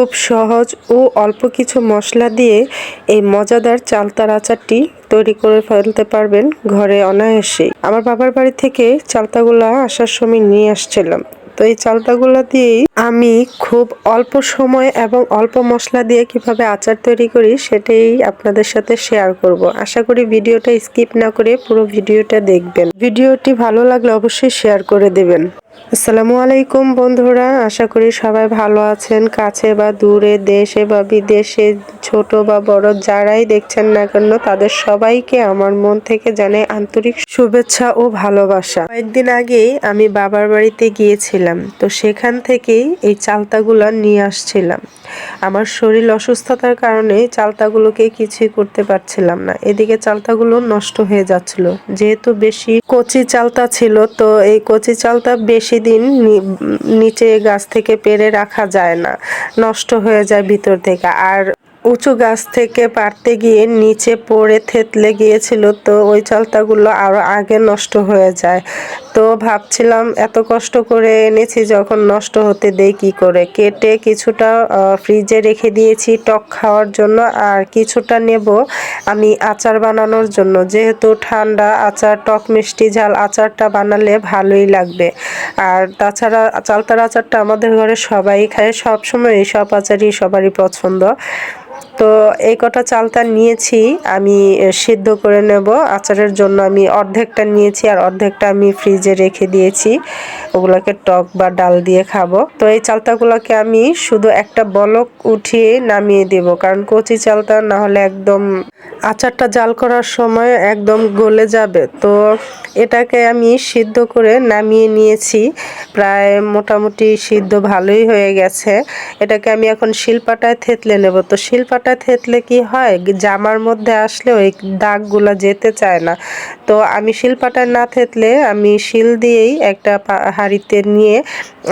খুব সহজ ও অল্প কিছু মশলা দিয়ে এই মজাদার চালতার আচারটি তৈরি করে ফেলতে পারবেন ঘরে অনায়াসে। আমার বাবার বাড়ি থেকে চালতাগুলা আসার সময় নিয়ে আসছিলাম। তো এই চালতাগুলা দিয়েই আমি খুব অল্প সময় এবং অল্প মশলা দিয়ে কীভাবে আচার তৈরি করি সেটাই আপনাদের সাথে শেয়ার করব। আশা করি ভিডিওটা স্কিপ না করে পুরো ভিডিওটা দেখবেন। ভিডিওটি ভালো লাগলে অবশ্যই শেয়ার করে দেবেন। আসসালামু আলাইকুম বন্ধুরা, আশা করি সবাই ভালো আছেন। কাছে বা দূরে, দেশে বা বিদেশে, ছোট বা বড়, যারাই দেখছেন না কেন, তাদের সবাইকে আমার মন থেকে জানাই আন্তরিক শুভেচ্ছা ও ভালোবাসা। কয়েকদিন আগেই আমি বাবার বাড়িতে গিয়েছিলাম, তো সেখান থেকেই এই চালতাগুলো নিয়ে আসছিলাম। আমার শরীর অসুস্থতার কারণে চালতাগুলোকে কিছুই করতে পারছিলাম না। এদিকে চালতাগুলো নষ্ট হয়ে যাচ্ছিল, যেহেতু বেশি কচি চালতা ছিল, তো এই কচি চালতা বেশি দিন নিচে গাছ থেকে পেরে রাখা যায় না, নষ্ট হয়ে যায় ভিতর থেকে। আর উঁচু গাছ থেকে পারতে গিয়ে নিচে পড়ে থেতলে গিয়েছিল, তো ওই চালতাগুলো আরও আগে নষ্ট হয়ে যায়। তো ভাবছিলাম, এত কষ্ট করে এনেছি, যখন নষ্ট হতে দেই কি করে? কেটে কিছুটা ফ্রিজে রেখে দিয়েছি টক খাওয়ার জন্য, আর কিছুটা নেব আমি আচার বানানোর জন্য। যেহেতু ঠান্ডা আচার, টক মিষ্টি ঝাল আচারটা বানালে ভালোই লাগবে। আর তাছাড়া চালতার আচারটা আমাদের ঘরে সবাই খায় সবসময় সব আচারই সবারই পছন্দ। তো এই কটা চালটা নিয়েছি, আমি সিদ্ধ করে নেব। আচারের জন্য আমি অর্ধেকটা নিয়েছি আর অর্ধেকটা আমি ফ্রিজে রেখে দিয়েছি। ওগুলোকে টক বা ডাল দিয়ে খাব। তো এই চালতাগুলোকে আমি শুধু একটা বলক উঠিয়ে নামিয়ে দেব, কারণ কচি চালতা না হলে একদম আচারটা জাল করার সময় একদম গলে যাবে। তো এটাকে আমি সিদ্ধ করে নামিয়ে নিয়েছি। প্রায় মোটামুটি সিদ্ধ ভালোই হয়ে গেছে। এটাকে আমি এখন শিলপাটায় থেতলে নেব। তো শিলপাটায় থেতলে কি হয়? জামার মধ্যে আসলে ওই দাগগুলো যেতে চায় না। তো আমি শিলপাটা না থেতলে আমি শিল দিয়েই একটা হাঁড়িতে নিয়ে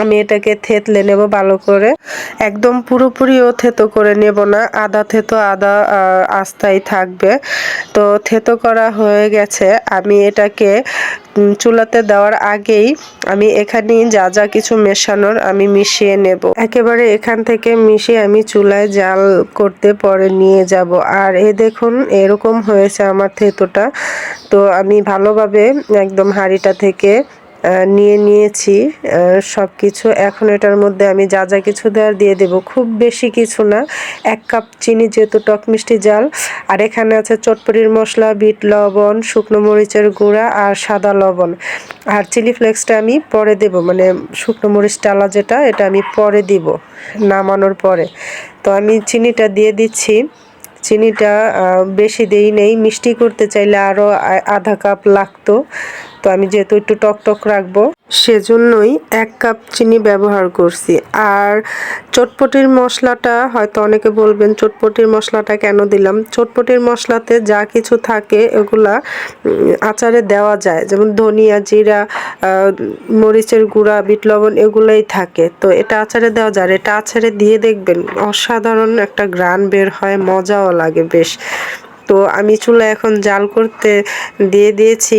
আমি এটাকে থেতলে নেব ভালো করে। একদম পুরোপুরিও থেতো করে নেব না আদা থেতো আদা আস্তাই থাকবে। তো থেতো করা হয়ে গেছে। আমি এটাকে চুলাতে দেওয়ার আগেই আমি এখানে যা যা কিছু মেশানোর আমি মিশিয়ে নেব। একেবারে এখান থেকে মিশিয়ে আমি চুলায় জাল করতে পরে নিয়ে যাব। আর এ দেখুন, এরকম হয়েছে আমার থেতোটা। তো আমি ভালোভাবে একদম হাঁড়িটা থেকে নিয়ে নিয়েছি। সব কিছু এখন এটার মধ্যে আমি যা যা কিছু দেওয়ার দিয়ে দেব। খুব বেশি কিছু না, এক কাপ চিনি যেহেতু, টক মিষ্টি জাল। আর এখানে আছে চটপটির মশলা, বিট, লবণ, শুকনো মরিচের গুঁড়া আর সাদা লবণ। আর চিলি ফ্লেক্সটা আমি পরে দেব মানে শুকনো মরিচ টালা যেটা, এটা আমি পরে দিব, নামানোর পরে। তো আমি চিনিটা দিয়ে দিচ্ছি। চিনিটা বেশি দেই নেই। মিষ্টি করতে চাইলে আরও আধা কাপ লাগতো। তো আমি যেহেতু একটু টক টক রাখব, সেজন্যই এক কাপ চিনি ব্যবহার করছি। আর চটপটির মশলাটা, হয়তো অনেকে বলবেন চটপটির মশলাটা কেন দিলাম? চটপটির মশলাতে যা কিছু থাকে এগুলা আচারে দেওয়া যায়। যেমন ধনিয়া, জিরা মরিচের গুঁড়া, বিট লবণ এগুলোই থাকে। তো এটা আচারে দেওয়া যায়। এটা আচারে দিয়ে দেখবেন অসাধারণ একটা গ্রান বের হয়, মজাও লাগে বেশ। তো আমি চুলা এখন জাল করতে দিয়ে দিয়েছি।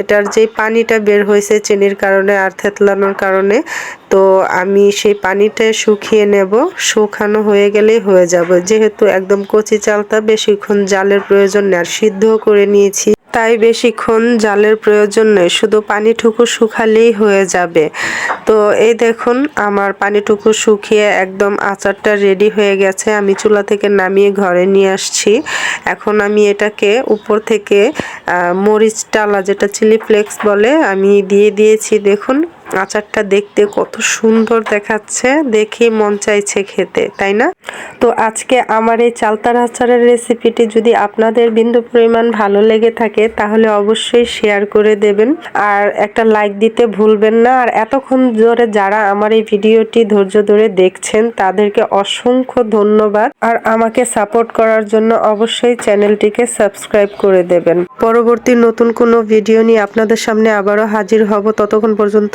এটার যে পানিটা বের হয়েছে চেনির কারণে আর থেতলানোর কারণে, তো আমি সেই পানিটা শুকিয়ে নেব। শুকানো হয়ে গেলেই হয়ে যাবে। যেহেতু একদম কচি চালটা বেশিক্ষণ জালের প্রয়োজন নেই, আর সিদ্ধ করে নিয়েছি। তাই বেশিক্ষণ জালের প্রয়োজন নেই, শুধু পানিটুকু শুকালেই হয়ে যাবে। তো এই দেখুন, আমার পানিটুকু শুকিয়ে একদম আচারটা রেডি হয়ে গেছে। আমি চুলা থেকে নামিয়ে ঘরে নিয়ে আসছি। এখন আমি এটাকে উপর থেকে মরিচ টালা যেটা চিলি ফ্লেক্স বলে, আমি দিয়ে দিয়েছি। দেখুন আচারটা দেখতে কত সুন্দর দেখাচ্ছে দেখে মন চাইছে খেতে, তাই না? তো আজকে আমার এই চালতার আচারের রেসিপিটি যদি আপনাদের বিন্দু পরিমাণ ভালো লেগে থাকে, তাহলে অবশ্যই শেয়ার করে দেবেন। আর একটা লাইক দিতে ভুলবেন না। আর এতক্ষণ ধরে যারা আমার এই ভিডিওটি ধৈর্য ধরে দেখছেন, তাদেরকে অসংখ্য ধন্যবাদ। আর আমাকে সাপোর্ট করার জন্য অবশ্যই চ্যানেলটিকে সাবস্ক্রাইব করে দেবেন। পরবর্তী নতুন কোনো ভিডিও নিয়ে আপনাদের সামনে আবারও হাজির হব। ততক্ষণ পর্যন্ত